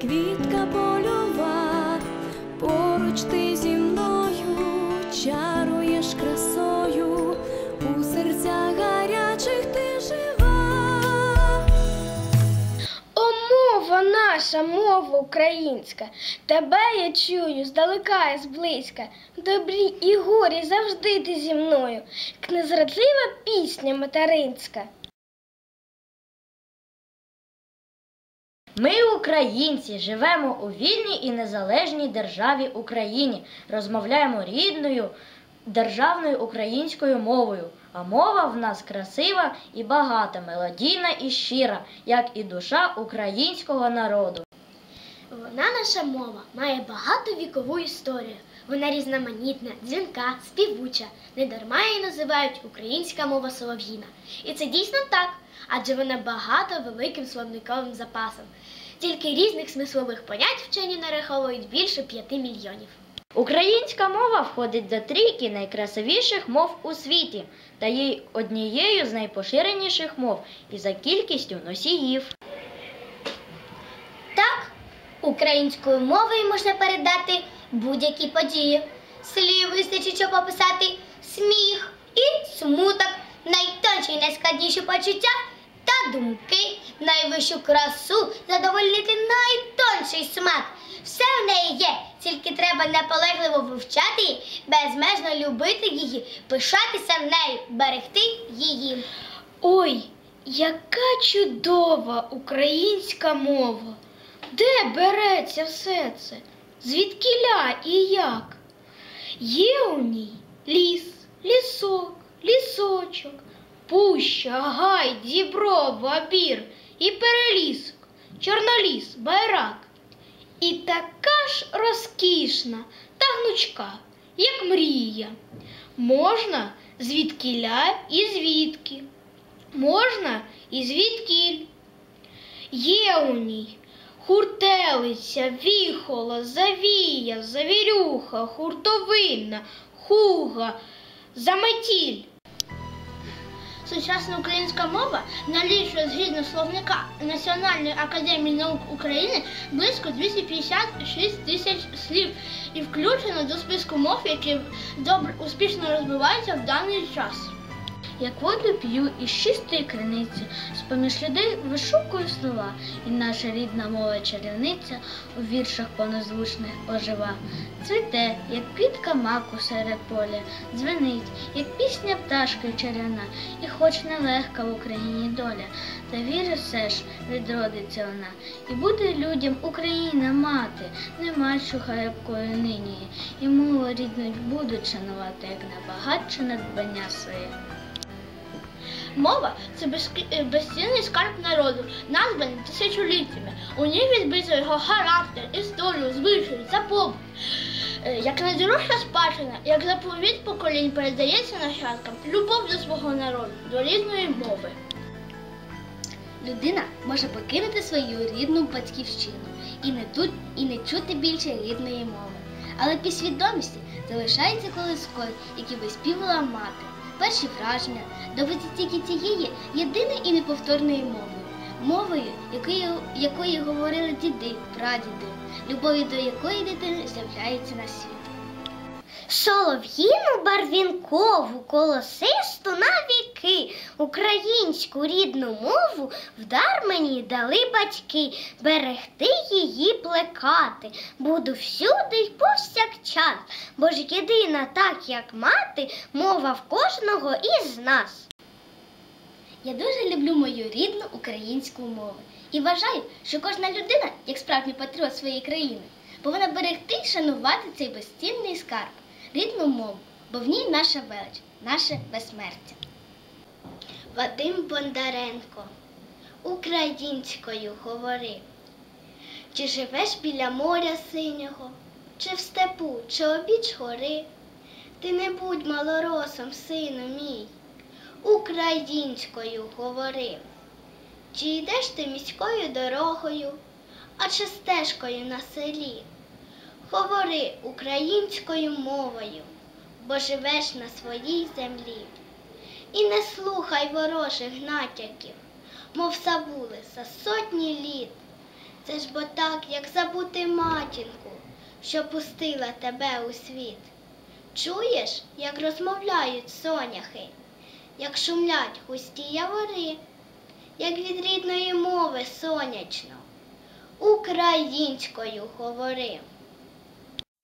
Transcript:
квітка польова, поруч ти зі мною чаруєш красою, у серцях гарячих ти жива. О, мова наша, мова українська, тебе я чую здалека і зблизька. Добрі і горі завжди ти зі мною, як незрадлива пісня материнська. Ми, українці, живемо у вільній і незалежній державі Україні, розмовляємо рідною державною українською мовою. А мова в нас красива і багата, мелодійна і щира, як і душа українського народу. Вона наша мова має багатовікову історію. Вона різноманітна, дзвінка, співуча. Недарма її називають українська мова солов'їна. І це дійсно так, адже вона багата великим словниковим запасом. Тільки різних смислових понять вчені нараховують більше п'яти мільйонів. Українська мова входить до трійки найкрасивіших мов у світі та є однією з найпоширеніших мов і за кількістю носіїв. Українською мовою можна передати будь-які події. Слів вистачить, щоб описати сміх і смуток, найтонші і найскладніші почуття та думки, найвищу красу, задовольнити найтонший смак. Все в неї є, тільки треба наполегливо вивчати її, безмежно любити її, пишатися нею, берегти її. Ой, яка чудова українська мова! Де береться все це? Звідкіля і як? Є у ній ліс, лісок, лісочок, пуща, гай, дібро, бабір і перелісок, чорноліс, байрак. І така ж розкішна та гнучка, як мрія. Можна звідкіля і звідки, можна і звідкіль. Є у ній хуртелиця, віхола, завія, завірюха, хуртовинна, хуга, заметіль. Сучасна українська мова налічує згідно словника Національної академії наук України близько 256 тисяч слів і включено до списку мов, які добре успішно розвиваються в даний час. Як воду п'ю із чистої криниці, з-поміж людей вишукую слова, і наша рідна мова чарівниця у віршах понезвучних ожива. Цвіте, як квітка маку серед поля, дзвенить, як пісня пташки чарівна, і хоч нелегка в Україні доля, та віри все ж відродиться вона, і буде людям Україна мати, не мачуха якою нині, і мову рідну будуть шанувати, як набагатше надбання своє. Мова це е, безцінний скарб народу, названий тисячоліттями. У ній відбито його характер, історію, та. Е, Як найдорожча спадщина, як заповідь поколінь передається нащадкам любов до свого народу, до рідної мови. Людина може покинути свою рідну батьківщину і не тут, і не чути більше рідної мови. Але підсвідомості залишається колискою, які виспівала мати. Перші враження доводять тільки цієї єдиної і неповторної мови, мовою, якою, якої говорили діди, прадіди, любові до якої дитина з'являється на світ. Солов'їну барвінкову, колосисту на віки, українську рідну мову вдар мені дали батьки, берегти її плекати. Буду всюди й повсякчас, бо ж єдина, так як мати, мова в кожного із нас. Я дуже люблю мою рідну українську мову. І вважаю, що кожна людина, як справжній патріот своєї країни, повинна берегти й шанувати цей безцінний скарб, рідну мову, бо в ній наша велич, наше безсмертя. Вадим Бондаренко українською говори. Чи живеш біля моря синього, чи в степу, чи обіч гори? Ти не будь малоросом, сину мій, українською говори. Чи йдеш ти міською дорогою, а чи стежкою на селі? Говори українською мовою, бо живеш на своїй землі. І не слухай ворожих натяків, мов савули за сотні літ. Це ж бо так, як забути матінку, що пустила тебе у світ. Чуєш, як розмовляють соняхи, як шумлять густі явори, як від рідної мови сонячно, українською говори.